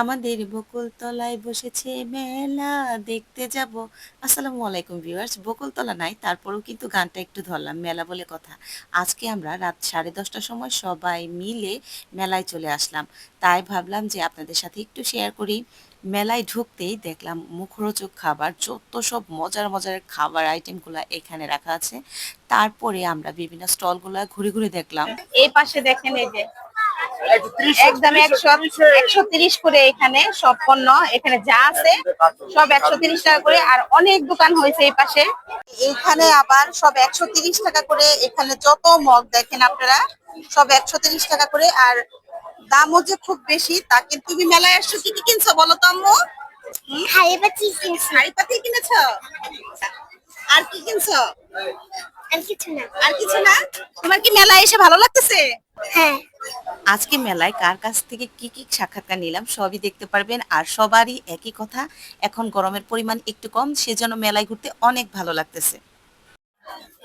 আমাদের বকুলতলায় বসেছে মেলা, দেখতে যাব। আসসালামু আলাইকুম ভিউয়ার্স, বকুলতলা নাই, তারপরেও কিন্তু গানটা একটু ধরলাম, মেলা বলে কথা। আজকে আমরা রাত সাড়ে দশটার সময় সবাই মিলে মেলায় চলে আসলাম। তাই ভাবলাম যে আপনাদের সাথে একটু শেয়ার করি। মেলায় ঢুকতেই দেখলাম মুখরোচক খাবার, যত সব মজার মজার খাবার আইটেমগুলো এখানে রাখা আছে। তারপরে আমরা বিভিন্ন স্টলগুলো ঘুরে ঘুরে দেখলাম। এই পাশে দেখেন এই যে একদম একশো একশো তিরিশ করে এখানে সব পণ্য এখানে যা আছে সব একশো তিরিশ টাকা করে আর অনেক দোকান হয়েছে এই পাশে। এখানে আবার সব একশো তিরিশ টাকা করে এখানে যত মগ দেখেন আপনারা সব একশো তিরিশ টাকা করে আর দামও যে খুব বেশি তা কিন্তু তুমি মেলায় আসছো কি কি কিনছো বলো তো আম্মু? হাড়ি পাতি কিনছি। শাড়ি পাতি কিনেছো? আর কি কিনছো? আর কিছু না। আর কিছু না? তোমার কি মেলায় এসে ভালো লাগতেছে? হ্যাঁ। আজকে মেলায় কার কাছ থেকে কি কি সাক্ষাৎকার নিলাম সবই দেখতে পারবেন আর সবারই একই কথা এখন গরমের পরিমাণ একটু কম সেজন্য মেলায় ঘুরতে অনেক ভালো লাগতেছে।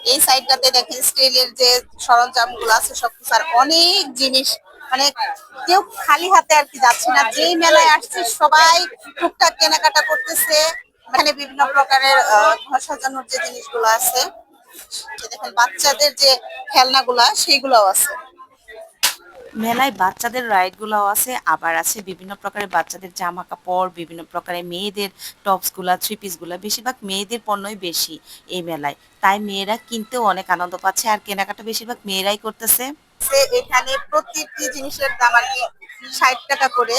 এই সাইডটাতে দেখেন স্টিলের যে সরঞ্জামগুলো আছে সব কিছু আর অনেক জিনিস মানে কেউ খালি হাতে আর কি যাচ্ছে না। যেই মেলায় আসছে সবাই টুকটাক কেনাকাটা করতেছে। এখানে বিভিন্ন প্রকারের ঘর সাজানোর যে জিনিসগুলো আছে দেখেন বাচ্চাদের যে খেলনাগুলা সেইগুলোও আছে। মেলায় বাচ্চাদের রাইড গুলাও আছে আবার আছে বিভিন্ন প্রকারের বাচ্চাদের জামা কাপড় বিভিন্ন প্রকারের মেয়েদের টপসগুলা থ্রি পিসগুলা বেশিরভাগ মেয়েদের পণ্যই বেশি এই মেলায়। তাই মেয়েরা কিনতেও অনেক আনন্দ পাচ্ছে আর কেনাকাটা বেশিরভাগ মেয়েরাই করতেছে। এখানে প্রত্যেকটি জিনিসের দাম আর কি ষাট টাকা করে।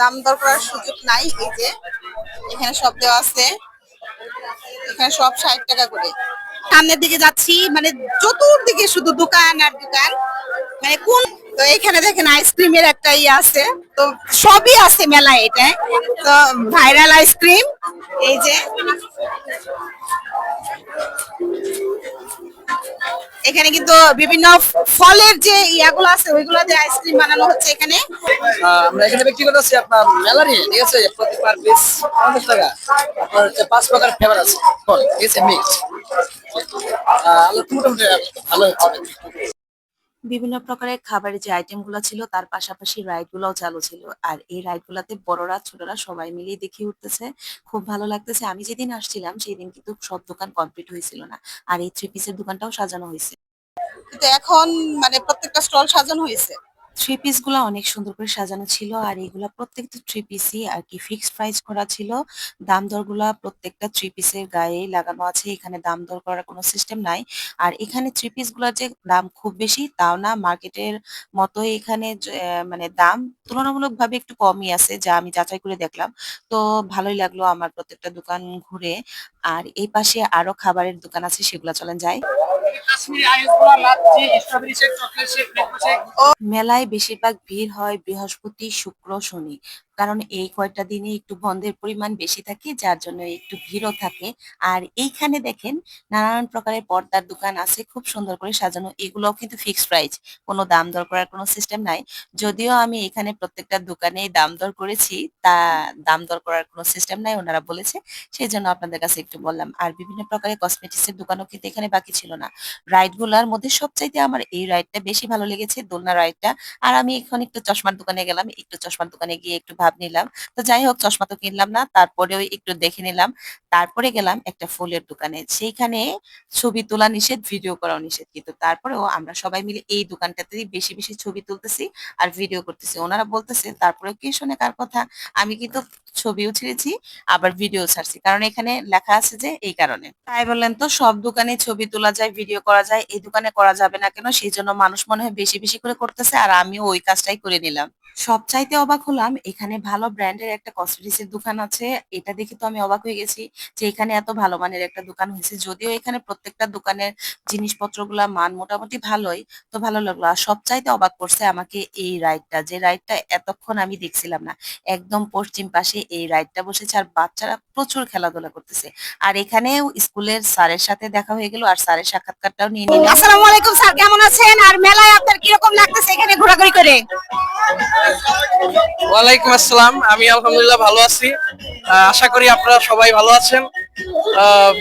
দাম দর করার সুযোগ নাই এই যে এখানে সব দেওয়া আছে। এখানে সব ষাট টাকা করে। সামনের দিকে যাচ্ছি মানে চতুর্দিকে শুধু দোকান আর দোকান। মানে কোন তো এখানে দেখেন আইসক্রিমের একটা ইয়ে আছে। তো সবই আছে মেলায় এটা। তো ভাইরাল আইসক্রিম, এই যে। এখানে কিন্তু বিভিন্ন ফলের যে ইয়াগুলো আছে ওইগুলো দিয়ে আইসক্রিম বানানো হচ্ছে এখানে। আমরা এখানে বিক্রি করতেছি আপনার মেলারি ঠিক আছে? প্রতি পার পিস পঞ্চাশ টাকা। আপনার হচ্ছে পাঁচ প্রকার ফ্লেভার আছে ফল ঠিক আছে? মিক্স মোটামুটি ভালো হচ্ছে। বিভিন্ন প্রকারের খাবারের যে আইটেমগুলো ছিল তার পাশাপাশি রাইড গুলাও চালু ছিল। আর এই রাইড গুলাতে বড়রা ছোটরা সবাই মিলেই দেখে উঠতেছে। খুব ভালো লাগতেছে। আমি যেদিন আসছিলাম সেই দিন কিন্তু সব দোকান কমপ্লিট হয়েছিল না। আর এই থ্রি পিসের দোকানটাও সাজানো হয়েছে। কিন্তু এখন মানে প্রত্যেকটা স্টল সাজানো হয়েছে। থ্রি পিসগুলা অনেক সুন্দর করে সাজানো ছিল, আর এগুলা প্রত্যেকটা থ্রি পিসই আর কি ফিক্সড প্রাইস করা ছিল। দাম দরগুলা প্রত্যেকটা থ্রি পিসের গায়ে লাগানো আছে, এখানে দাম দর করার কোনো সিস্টেম নাই। আর এখানে থ্রি পিসগুলার যে দাম খুব বেশি, তাও না মার্কেটের মতো এখানে মানে দাম তুলনামূলক ভাবে একটু কমই আছে, যা আমি যাচাই করে দেখলাম। তো ভালোই লাগল আমার প্রত্যেকটা দোকান ঘুরে। আর এই পাশে আরও খাবারের দোকান আছে, সেগুলা চলেন যাই। মেলায় বেশিরভাগ ভিড় হয় বৃহস্পতি শুক্র শনি। কারণ এই কয়টা দিনে একটু বন্ধের পরিমাণ বেশি থাকে, যার জন্য একটু ভিড়ও থাকে। আর এইখানে দেখেন, নানান প্রকারের পর্দার দোকান আছে, খুব সুন্দর করে সাজানো। এগুলোও কিন্তু ফিক্সড প্রাইস কোনো দাম দর করার কোনো সিস্টেম নাই। যদিও আমি এখানে প্রত্যেকটা দোকানে দাম দর করেছি, তা দাম দর করার কোনো সিস্টেম নাই, ওনারা বলেছে। সেই জন্য আপনাদের কাছে একটু বললাম। আর বিভিন্ন প্রকারের কসমেটিক্স এর দোকানও কিন্তু এখানে বাকি ছিল না। রাইডগুলার মধ্যে সবচাইতে আমার এই রাইডটা বেশি ভালো লেগেছে, দোলনা রাইডটা আর আমি এখন একটু চশমার দোকানে গেলাম, একটু চশমার দোকানে গিয়ে একটু ভাব নিলাম। তো যাই হোক চশমা তো কিনলাম না, তারপরেও একটু দেখে নিলাম। তারপরে গেলাম একটা ফুলের দোকানে। সেইখানে ছবি তোলা নিষেধ, ভিডিও করাও নিষেধ। কিন্তু তারপরেও আমরা সবাই মিলে এই দোকানটাতেই বেশি বেশি ছবি তুলতেছি আর ভিডিও করতেছি। ওনারা বলতেছে, তারপরেও কে শোনে কার কথা? আমি কিন্তু ছবিও ছেড়েছি আবার ভিডিও ছাড়ছি। কারণ এখানে লেখা আছে যে এই কারণে। তাই বললেন তো, সব দোকানে ছবি তোলা যায় ভিডিও করা যায়, এই দোকানে করা যাবে না কেন? সেই জন্য মানুষ মনে হয় বেশি বেশি করে করতেছে, আর আমিও ওই কাজটাই করে নিলাম। সবচাইতে অবাক হলাম, এখানে ভালো ব্র্যান্ডের একটা কসমেটিক্স এর দোকান আছে। এটা দেখে তো আমি অবাক হয়ে গেছি যে এখানে এত ভালো মানের একটা দোকান হয়েছে। যদিও এখানে প্রত্যেকটা দোকানের জিনিসপত্রগুলা মান মোটামুটি ভালোই, তো ভালো লাগল। আর সবচাইতে অবাক করছে আমাকে এই রাইডটা যে রাইডটা এতক্ষণ আমি দেখছিলাম না। একদম পশ্চিম পাশে এই রাইডটা বসেছে আর বাচ্চারা প্রচুর খেলাধুলা করতেছে। আর এখানেও স্কুলের স্যারের সাথে দেখা হয়ে গেল আর স্যারের সাক্ষাৎকারটাও নিয়ে নিলাম আসসালামু আলাইকুম স্যার কেমন আছেন? আর মেলায় আপনার কীরকম লাগতেছে এখানে ঘোরাঘুরি করে? ওয়ালাইকুম আসসালাম আমি আলহামদুলিল্লাহ ভালো আছি। আহ, আশা করি আপনারা সবাই ভালো আছেন। আহ,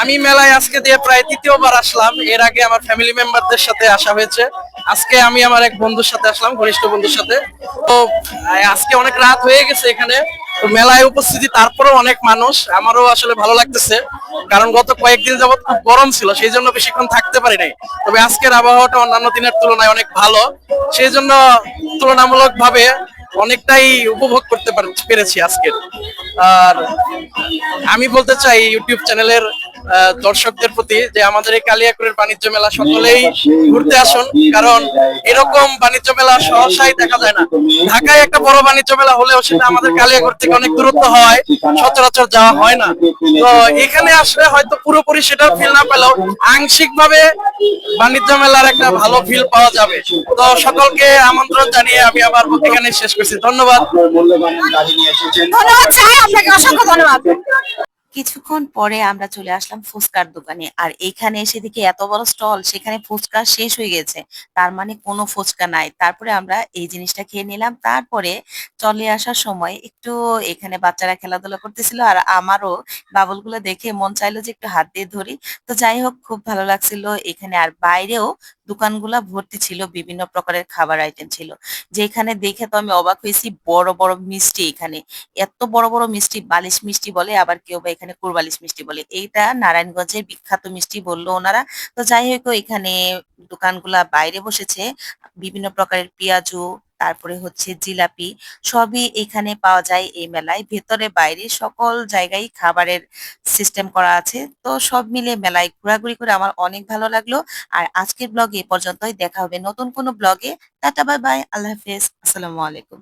আমি মেলায় আজকে দিয়ে প্রায় তৃতীয়বার আসলাম। এর আগে আমার ফ্যামিলি মেম্বারদের সাথে আসা হয়েছে। আজকে আমি আমার এক বন্ধুর সাথে আসলাম, ঘনিষ্ঠ বন্ধুর সাথে। তো আজকে অনেক রাত হয়ে গেছে এখানে। মেলায় উপস্থিতি, তারপরেও অনেক মানুষ। আমারও আসলে ভালো লাগতেছে। কারণ গত কয়েকদিন যাবত খুব গরম ছিল, সেই জন্য বেশিক্ষণ থাকতে পারি নাই। তবে আজকের আবহাওয়াটা অন্যান্য দিনের তুলনায় অনেক ভালো। সেই জন্য তুলনামূলক ভাবে অনেকটাই উপভোগ করতে পার- পেরেছি আজকের। আর আমি বলতে চাই, ইউটিউব চ্যানেলের দর্শকদের প্রতি যে আমাদের এই কালিয়াকুড়ের বাণিজ্য মেলা সকলেই ঘুরতে আসুন কারণ এরকম বাণিজ্য মেলা সহসাই দেখা যায় না। ঢাকায় একটা বড় বাণিজ্য মেলা হলেও সেটা আমাদের কালিয়াকুড় থেকে অনেক দূরত্ব হয় সচরাচর যাওয়া হয় না। তো এখানে আসলে হয়তো পুরোপুরি সেটা ফিল না পেলেও আংশিক ভাবে বাণিজ্য মেলার একটা ভালো ফিল পাওয়া যাবে। তো সকলকে আমন্ত্রণ জানিয়ে আমি আবার এখানে শেষ করছি। ধন্যবাদ। ধন্যবাদ স্যার। আপনাকে অসংখ্য ধন্যবাদ। কিছুক্ষণ পরে আমরা চলে আসলাম ফুচকার দোকানে। আর এখানে এসে দেখি এত বড় স্টল, সেখানে ফুচকা শেষ হয়ে গেছে। তার মানে কোনো ফুচকা নাই। তারপরে আমরা এই জিনিসটা খেয়ে নিলাম। তারপরে চলে আসার সময় একটু এখানে বাচ্চারা খেলাধুলা করতেছিল আর আমারও বাবলগুলো দেখে মন চাইলো যে একটু হাত দিয়ে ধরি। তো যাই হোক, খুব ভালো লাগছিল। এখানে আর বাইরেও দোকানগুলা ভর্তি ছিল, বিভিন্ন প্রকারের খাবার আইটেম ছিল। যেখানে দেখে তো আমি অবাক হয়েছি, বড় বড় মিষ্টি এখানে। এত বড় বড় মিষ্টি, বালিশ মিষ্টি বলে আবার কেউ বা এখানে কুরবালিশ মিষ্টি বলে। এইটা নারায়ণগঞ্জের বিখ্যাত মিষ্টি বলল ওনারা। তো যাই হোক, এখানে দোকানগুলা বাইরে বসেছে। বিভিন্ন প্রকারের পেঁয়াজু, তারপরে হচ্ছে জিলাপি, সবই এখানে পাওয়া যায় এই মেলায়। ভেতরে বাইরে সকল জায়গায় খাবারের সিস্টেম করা আছে। তো সব মিলে মেলায় ঘোরাঘুরি করে আমার অনেক ভালো লাগল। আর আজকের ব্লগে এ পর্যন্তই। দেখা হবে নতুন কোনো ব্লগে টাটা বাই বাই আল্লাহ হাফেজ। আসসালামু আলাইকুম।